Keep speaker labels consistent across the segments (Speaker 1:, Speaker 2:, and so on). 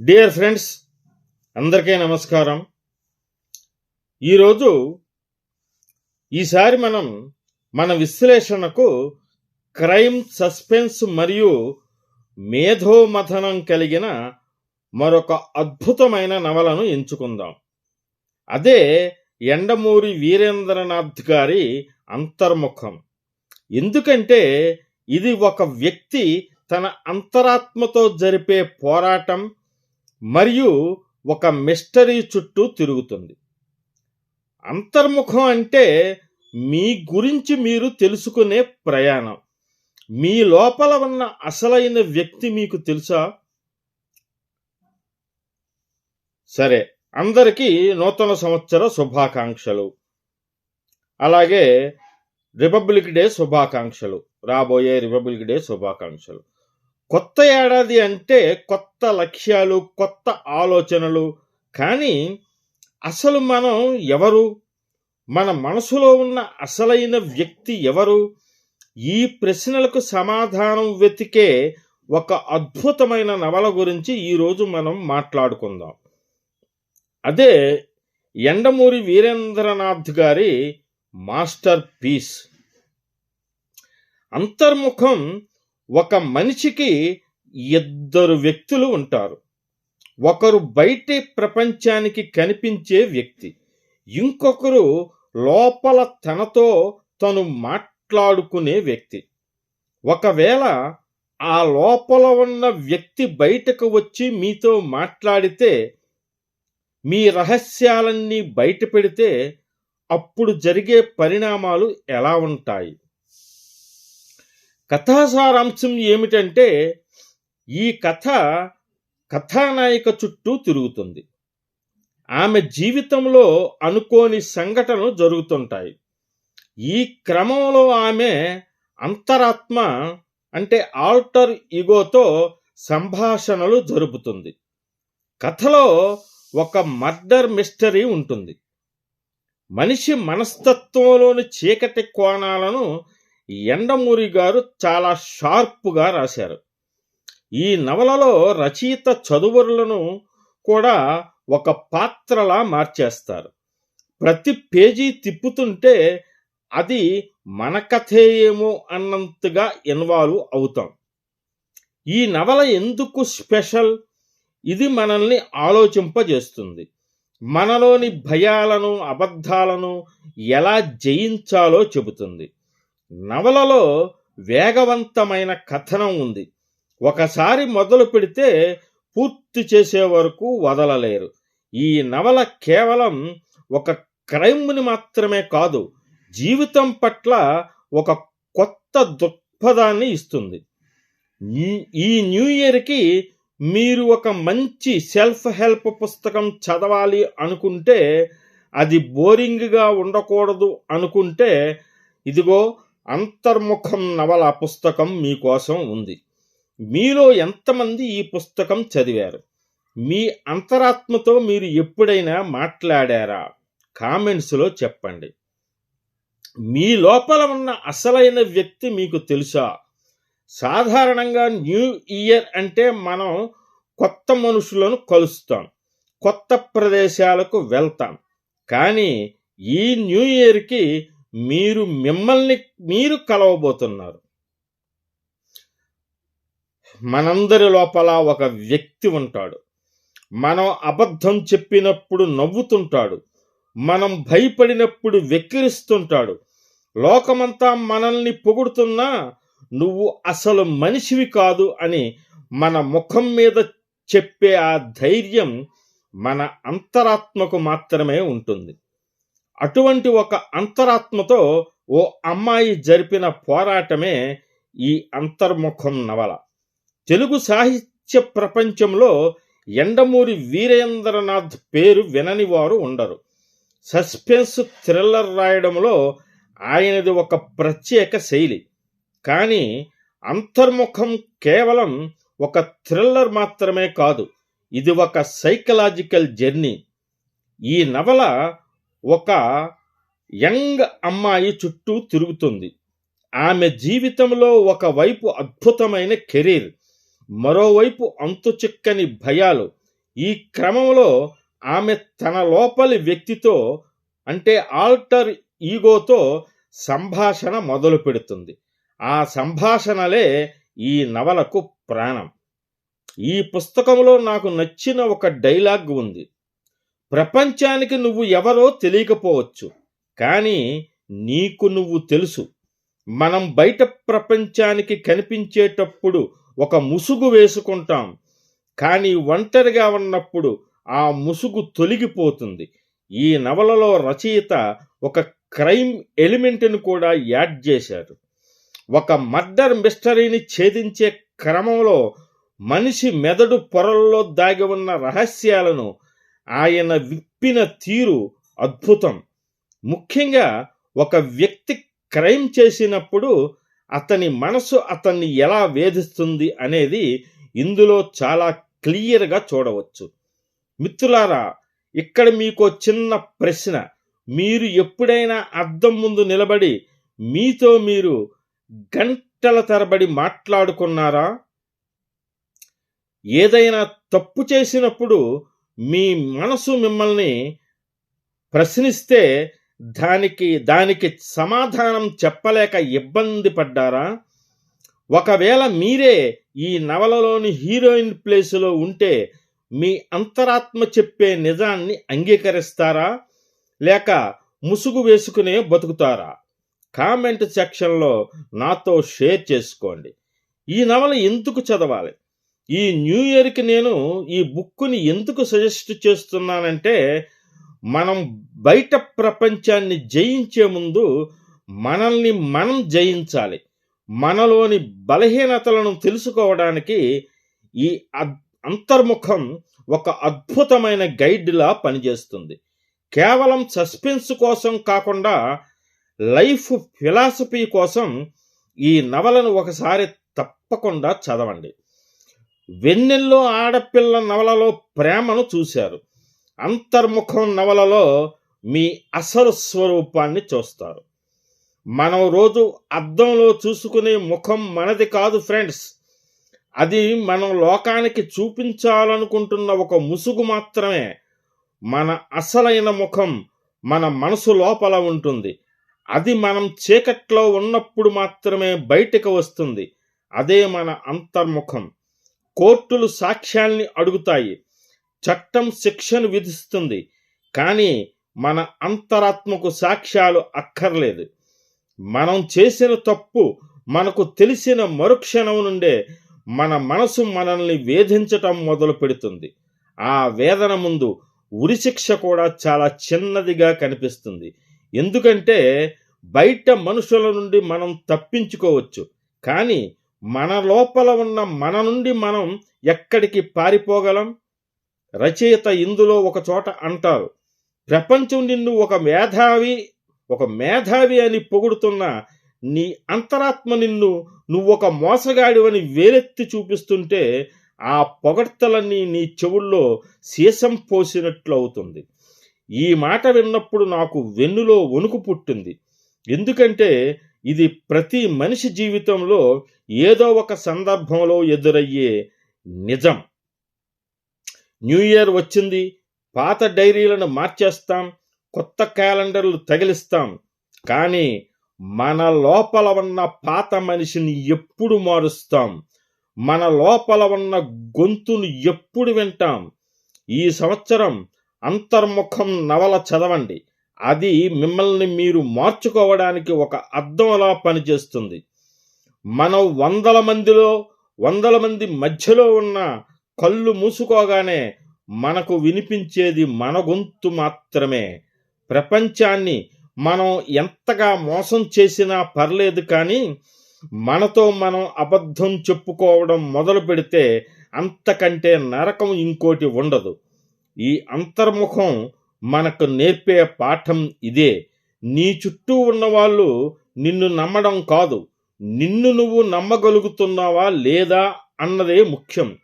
Speaker 1: Dear friends అందరికీ నమస్కారం. ఈరోజు ఈసారి మనం మన విశ్లేషణకు క్రైమ్ సస్పెన్స్ మరియు మేధోమథనం కలిగిన మరొక అద్భుతమైన నవలను ఎంచుకుందాం. అదే ఎండమూరి వీరేంద్రనాథ్ గారి అంతర్ముఖం. ఎందుకంటే ఇది ఒక వ్యక్తి తన అంతరాత్మతో జరిపే పోరాటం మరియు ఒక మిస్టరీ చుట్టూ తిరుగుతుంది. అంతర్ముఖం అంటే మీ గురించి మీరు తెలుసుకునే ప్రయాణం. మీ లోపల ఉన్న అసలైన వ్యక్తి మీకు తెలుసా? సరే అందరికీ నూతన సంవత్సర శుభాకాంక్షలు. అలాగే రిపబ్లిక్ డే శుభాకాంక్షలు. రాబోయే రిపబ్లిక్ డే శుభాకాంక్షలు. కొత్త ఏడాది అంటే కొత్త లక్ష్యాలు కొత్త ఆలోచనలు. కానీ అసలు మనం ఎవరు? మన మనసులో ఉన్న అసలైన వ్యక్తి ఎవరు? ఈ ప్రశ్నలకు సమాధానం వెతికే ఒక అద్భుతమైన నవల గురించి ఈరోజు మనం మాట్లాడుకుందాం. అదే ఎండమూరి వీరేంద్రనాథ్ గారి మాస్టర్ పీస్. అంతర్ముఖం ఒక మనిషికి ఇద్దరు వ్యక్తులు ఉంటారు. ఒకరు బయటి ప్రపంచానికి కనిపించే వ్యక్తి. ఇంకొకరు లోపల తనతో తను మాట్లాడుకునే వ్యక్తి. ఒకవేళ ఆ లోపల ఉన్న వ్యక్తి బయటకు వచ్చి మీతో మాట్లాడితే మీ రహస్యాలన్నీ బయట పెడితే అప్పుడు జరిగే పరిణామాలు ఎలా ఉంటాయి? కథాసారాంశం ఏమిటంటే ఈ కథ కథానాయిక చుట్టూ తిరుగుతుంది. ఆమె జీవితంలో అనుకోని సంఘటనలు జరుగుతుంటాయి. ఈ క్రమంలో ఆమె అంతరాత్మ అంటే ఆల్టర్ ఇగోతో సంభాషణలు జరుపుతుంది. కథలో ఒక మర్డర్ మిస్టరీ ఉంటుంది. మనిషి మనస్తత్వంలోని చీకటి కోణాలను ఎండమూరి గారు చాలా షార్ప్గా రాశారు. ఈ నవలలో రచయిత చదువురులను కూడా ఒక పాత్రలా మార్చేస్తారు. ప్రతి పేజీ తిప్పుతుంటే అది మన కథే ఏమో అన్నంతగా ఇన్వాల్వ్ అవుతాం. ఈ నవల ఎందుకు స్పెషల్? ఇది మనల్ని ఆలోచింపజేస్తుంది. మనలోని భయాలను అబద్ధాలను ఎలా జయించాలో చెబుతుంది. నవలలో వేగవంతమైన కథనం ఉంది. ఒకసారి మొదలు పెడితే పూర్తి చేసే వరకు వదలలేరు. ఈ నవల కేవలం ఒక క్రైమ్ని మాత్రమే కాదు జీవితం పట్ల ఒక కొత్త దృక్పథాన్ని ఇస్తుంది. ఈ న్యూ ఇయర్కి మీరు ఒక మంచి సెల్ఫ్ హెల్ప్ పుస్తకం చదవాలి అనుకుంటే అది బోరింగ్గా ఉండకూడదు అనుకుంటే ఇదిగో అంతర్ముఖం నవల పుస్తకం మీకోసం ఉంది. మీలో ఎంతమంది ఈ పుస్తకం చదివారు? మీ అంతరాత్మతో మీరు ఎప్పుడైనా మాట్లాడారా? కామెంట్స్లో చెప్పండి. మీ లోపల ఉన్న అసలైన వ్యక్తి మీకు తెలుసా? సాధారణంగా న్యూ ఇయర్ అంటే మనం కొత్త మనుషులను కలుస్తాం. కొత్త ప్రదేశాలకు వెళ్తాం. కానీ ఈ న్యూ ఇయర్కి మీరు మిమ్మల్ని మీరు కలవబోతున్నారు. మనందరి లోపల ఒక వ్యక్తి ఉంటాడు. మనం అబద్ధం చెప్పినప్పుడు నవ్వుతుంటాడు. మనం భయపడినప్పుడు వెక్కిరిస్తుంటాడు. లోకమంతా మనల్ని పొగుడుతున్నా నువ్వు అసలు మనిషివి కాదు అని మన ముఖం మీద చెప్పే ఆ ధైర్యం మన అంతరాత్మకు మాత్రమే ఉంటుంది. అటువంటి ఒక అంతరాత్మతో ఓ అమ్మాయి జరిపిన పోరాటమే ఈ అంతర్ముఖం నవల. తెలుగు సాహిత్య ప్రపంచంలో ఎండమూరి వీరేంద్రనాథ్ పేరు వినని వారు ఉండరు. సస్పెన్స్ థ్రిల్లర్ రాయడంలో ఆయనది ఒక ప్రత్యేక శైలి. కానీ అంతర్ముఖం కేవలం ఒక థ్రిల్లర్ మాత్రమే కాదు ఇది ఒక సైకలాజికల్ జర్నీ. ఈ నవల ఒక యంగ్ అమ్మాయి చుట్టూ తిరుగుతుంది. ఆమె జీవితంలో ఒకవైపు అద్భుతమైన కెరీర్ మరోవైపు అంతుచిక్కని భయాలు. ఈ క్రమంలో ఆమె తన లోపలి వ్యక్తితో అంటే ఆల్టర్ ఈగోతో సంభాషణ మొదలు పెడుతుంది. ఆ సంభాషణలే ఈ నవలకు ప్రాణం. ఈ పుస్తకంలో నాకు నచ్చిన ఒక డైలాగ్ ఉంది. ప్రపంచానికి నువ్వు ఎవరో తెలియకపోవచ్చు కానీ నీకు నువ్వు తెలుసు. మనం బయట ప్రపంచానికి కనిపించేటప్పుడు ఒక ముసుగు వేసుకుంటాం కానీ ఒంటరిగా ఉన్నప్పుడు ఆ ముసుగు తొలగిపోతుంది. ఈ నవలలో రచయిత ఒక క్రైమ్ ఎలిమెంట్ని కూడా యాడ్ చేశారు ఒక మర్డర్ మిస్టరీని ఛేదించే క్రమంలో మనిషి మెదడు పొరల్లో దాగి ఉన్న రహస్యాలను ఆయన విప్పిన తీరు అద్భుతం. ముఖ్యంగా ఒక వ్యక్తి క్రైమ్ చేసినప్పుడు అతని మనసు అతన్ని ఎలా వేధిస్తుంది అనేది ఇందులో చాలా క్లియర్గా చూడవచ్చు. మిత్రులారా ఇక్కడ మీకు చిన్న ప్రశ్న. మీరు ఎప్పుడైనా అద్దం ముందు నిలబడి మీతో మీరు గంటల తరబడి మాట్లాడుకున్నారా? ఏదైనా తప్పు చేసినప్పుడు మీ మనసు మిమ్మల్ని ప్రశ్నిస్తే దానికి దానికి సమాధానం చెప్పలేక ఇబ్బంది పడ్డారా? ఒకవేళ మీరే ఈ నవలలోని హీరోయిన్ ప్లేసులో ఉంటే మీ అంతరాత్మ చెప్పే నిజాన్ని అంగీకరిస్తారా? లేక ముసుగు వేసుకునే బతుకుతారా? కామెంట్ సెక్షన్లో నాతో షేర్ చేసుకోండి. ఈ నవల ఎందుకు చదవాలి? ఈ న్యూ ఇయర్కి నేను ఈ బుక్ని ఎందుకు సజెస్ట్ చేస్తున్నానంటే మనం బయట ప్రపంచాన్ని జయించే ముందు మనల్ని మనం జయించాలి. మనలోని బలహీనతలను తెలుసుకోవడానికి ఈ అంతర్ముఖం ఒక అద్భుతమైన గైడ్లా పనిచేస్తుంది. కేవలం సస్పెన్స్ కోసం కాకుండా లైఫ్ ఫిలాసఫీ కోసం ఈ నవలను ఒకసారి తప్పకుండా చదవండి. వెన్నెల్లో ఆడపిల్ల నవలలో ప్రేమను చూశారు. అంతర్ముఖం నవలలో మీ అసలు స్వరూపాన్ని చూస్తారు. మనం రోజు అద్దంలో చూసుకునే ముఖం మనది కాదు ఫ్రెండ్స్. అది మనం లోకానికి చూపించాలనుకుంటున్న ఒక ముసుగు మాత్రమే. మన అసలైన ముఖం మన మనసు లోపల ఉంటుంది. అది మనం చీకట్లో ఉన్నప్పుడు మాత్రమే బయటకు వస్తుంది. అదే మన అంతర్ముఖం. కోర్టులు సాక్ష్యాల్ని అడుగుతాయి. చట్టం శిక్షను విధిస్తుంది. కానీ మన అంతరాత్మకు సాక్ష్యాలు అక్కర్లేదు. మనం చేసిన తప్పు మనకు తెలిసిన మరుక్షణం నుండే మన మనసు మనల్ని వేధించటం మొదలు పెడుతుంది. ఆ వేదన ముందు ఉరిశిక్ష కూడా చాలా చిన్నదిగా కనిపిస్తుంది. ఎందుకంటే బయట మనుషుల నుండి మనం తప్పించుకోవచ్చు. కానీ మన లోపల ఉన్న మన నుండి మనం ఎక్కడికి పారిపోగలం? రచయిత ఇందులో ఒక చోట అంటారు ప్రపంచం నిన్ను ఒక మేధావి ఒక మేధావి అని పొగుడుతున్న నీ అంతరాత్మ నిన్ను నువ్వు ఒక మోసగాడివని వేలెత్తి చూపిస్తుంటే ఆ పొగడ్తలన్నీ నీ చెవుల్లో సీసం పోసినట్లు అవుతుంది. ఈ మాట విన్నప్పుడు నాకు వెన్నులో వణుకు పుట్టింది. ఎందుకంటే ఇది ప్రతి మనిషి జీవితంలో ఏదో ఒక సందర్భంలో ఎదురయ్యే నిజం. న్యూ ఇయర్ వచ్చింది పాత డైరీలను మార్చేస్తాం కొత్త క్యాలెండర్లు తగిలిస్తాం. కానీ మన లోపల ఉన్న పాత మనిషిని ఎప్పుడు మారుస్తాం? మన లోపల ఉన్న గొంతును ఎప్పుడు వింటాం? ఈ సంవత్సరం అంతర్ముఖం నవల చదవండి. అది మిమ్మల్ని మీరు మార్చుకోవడానికి ఒక అద్దంలా పనిచేస్తుంది. మనం వందల మందిలో వందల మంది మధ్యలో ఉన్న కళ్ళు మూసుకోగానే మనకు వినిపించేది మన గొంతు మాత్రమే. ప్రపంచాన్ని మనం ఎంతగా మోసం చేసినా పర్లేదు కానీ మనతో మనం అబద్ధం చెప్పుకోవడం మొదలు పెడితే అంతకంటే నరకం ఇంకోటి ఉండదు. ఈ అంతర్ముఖం మనకు నేర్పే పాఠం ఇదే. నీ చుట్టూ ఉన్నవాళ్ళు నిన్ను నమ్మడం కాదు. నిన్ను నువ్వు నమ్మగలుగుతున్నావా లేదా అన్నదే ముఖ్యం.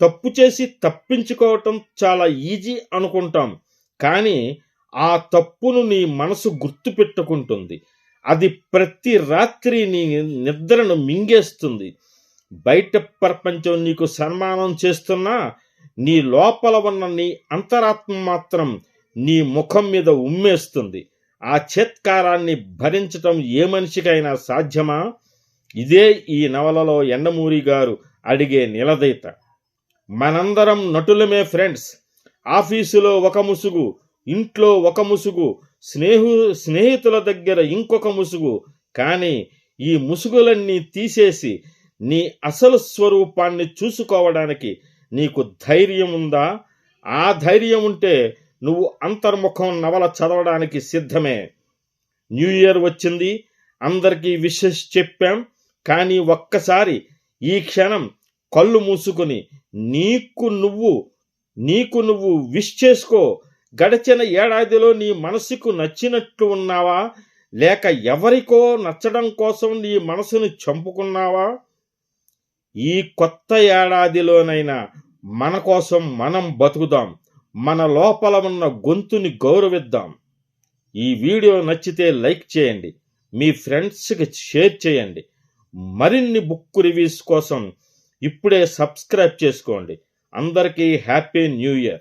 Speaker 1: తప్పు చేసి తప్పించుకోవటం చాలా ఈజీ అనుకుంటాం. కానీ ఆ తప్పును నీ మనసు గుర్తుపెట్టుకుంటుంది. అది ప్రతి రాత్రి నీ నిద్రను మింగేస్తుంది. బయట ప్రపంచం నీకు సన్మానం చేస్తున్నా నీ లోపల ఉన్న నీ అంతరాత్మ మాత్రం నీ ముఖం మీద ఉమ్మేస్తుంది. ఆ చేత్కారాన్ని భరించటం ఏ మనిషికైనా సాధ్యమా? ఇదే ఈ నవలలో ఎండమూరి గారు అడిగే నిలదీత. మనందరం నటులమే ఫ్రెండ్స్. ఆఫీసులో ఒక ముసుగు ఇంట్లో ఒక ముసుగు స్నేహు స్నేహితుల దగ్గర ఇంకొక ముసుగు. కానీ ఈ ముసుగులన్నీ తీసేసి నీ అసలు స్వరూపాన్ని చూసుకోవడానికి నీకు ధైర్యం ఉందా? ఆ ధైర్యం ఉంటే నువ్వు అంతర్ముఖం నవల చదవడానికి సిద్ధమే. న్యూ ఇయర్ వచ్చింది. అందరికీ విషెస్ చెప్పాం. కానీ ఒక్కసారి ఈ క్షణం కళ్ళు మూసుకుని నీకు నువ్వు నీకు నువ్వు విష్ చేసుకో. గడిచిన ఏడాదిలో నీ మనసుకు నచ్చినట్లు ఉన్నావా? లేక ఎవరికో నచ్చడం కోసం నీ మనసును చంపుకున్నావా? ఈ కొత్త ఏడాదిలోనైనా మన కోసం మనం బతుకుదాం. మన లోపల ఉన్న గొంతుని గౌరవిద్దాం. ఈ వీడియో నచ్చితే లైక్ చేయండి. మీ ఫ్రెండ్స్కి షేర్ చేయండి. మరిన్ని బుక్ రివ్యూస్ కోసం ఇప్పుడే సబ్స్క్రైబ్ చేసుకోండి. అందరికీ happy new year.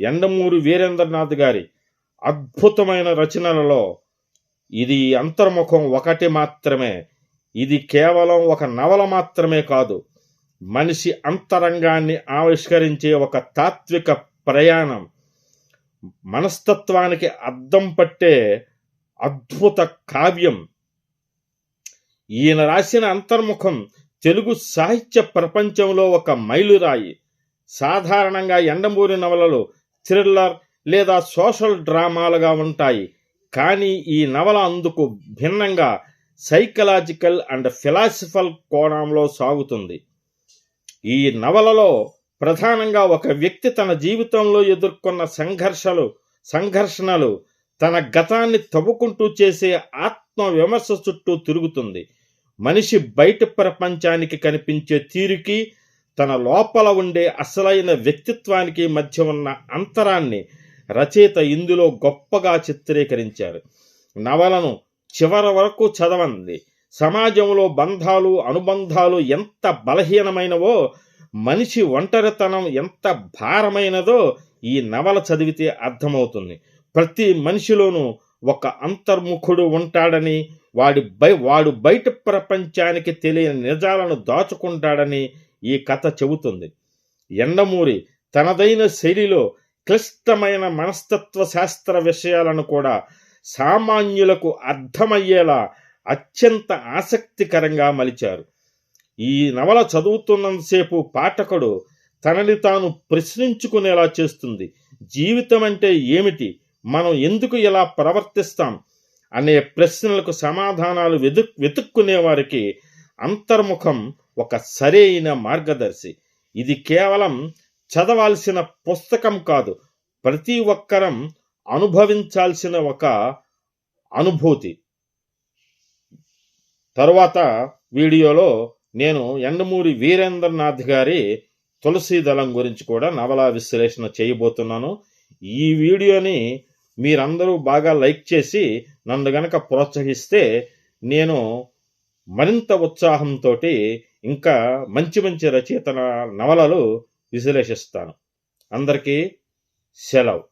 Speaker 1: Yandamoori Veerendranath గారి అద్భుతమైన రచనలలో ఇది అంతర్ముఖం ఒకటి మాత్రమే. ఇది కేవలం ఒక నవల మాత్రమే కాదు మనిషి అంతరంగాన్ని ఆవిష్కరించే ఒక తాత్విక ప్రయాణం. మనస్తత్వానికి అద్దం పట్టే అద్భుత కావ్యం. ఈయన రాసిన అంతర్ముఖం తెలుగు సాహిత్య ప్రపంచంలో ఒక మైలురాయి. సాధారణంగా ఎండమూరి నవలలు థ్రిల్లర్ లేదా సోషల్ డ్రామాలుగా ఉంటాయి. కానీ ఈ నవల అందుకు భిన్నంగా సైకలాజికల్ అండ్ ఫిలాసఫల్ కోణంలో సాగుతుంది. ఈ నవలలో ప్రధానంగా ఒక వ్యక్తి తన జీవితంలో ఎదుర్కొన్న సంఘర్షలు సంఘర్షణలు తన గతాన్ని తవ్వుకుంటూ చేసే ఆత్మ విమర్శ చుట్టూ తిరుగుతుంది. మనిషి బయట ప్రపంచానికి కనిపించే తీరుకి తన లోపల ఉండే అసలైన వ్యక్తిత్వానికి మధ్య ఉన్న అంతరాన్ని రచయిత ఇందులో గొప్పగా చిత్రీకరించారు నవలను చివరి వరకు చదవండి. సమాజంలో బంధాలు అనుబంధాలు ఎంత బలహీనమైనవో మనిషి ఒంటరితనం ఎంత భారమైనదో ఈ నవల చదివితే అర్థమవుతుంది. ప్రతి మనిషిలోనూ ఒక అంతర్ముఖుడు ఉంటాడని వాడి బై వాడు బయట ప్రపంచానికి తెలియని నిజాలను దాచుకుంటాడని ఈ కథ చెబుతుంది. ఎండమూరి తనదైన శైలిలో క్లిష్టమైన మనస్తత్వ శాస్త్ర విషయాలను కూడా సామాన్యులకు అర్థమయ్యేలా అత్యంత ఆసక్తికరంగా మలిచారు. ఈ నవల చదువుతున్నంతసేపు పాఠకుడు తనని తాను ప్రశ్నించుకునేలా చేస్తుంది. జీవితం అంటే ఏమిటి? మనం ఎందుకు ఇలా ప్రవర్తిస్తాం అనే ప్రశ్నలకు సమాధానాలు వెతు వెతుక్కునే వారికి అంతర్ముఖం ఒక సరైన మార్గదర్శి. ఇది కేవలం చదవాల్సిన పుస్తకం కాదు ప్రతి ఒక్కరం అనుభవించాల్సిన ఒక అనుభూతి. తరువాత వీడియోలో నేను ఎండమూరి వీరేంద్రనాథ్ గారి తులసీదళం గురించి కూడా నవలా విశ్లేషణ చేయబోతున్నాను. ఈ వీడియోని మీరందరూ బాగా లైక్ చేసి నన్ను గనక ప్రోత్సహిస్తే నేను మరింత ఉత్సాహంతో ఇంకా మంచి మంచి రచయిత నవలలు విశ్లేషిస్తాను. అందరికీ సెలవు.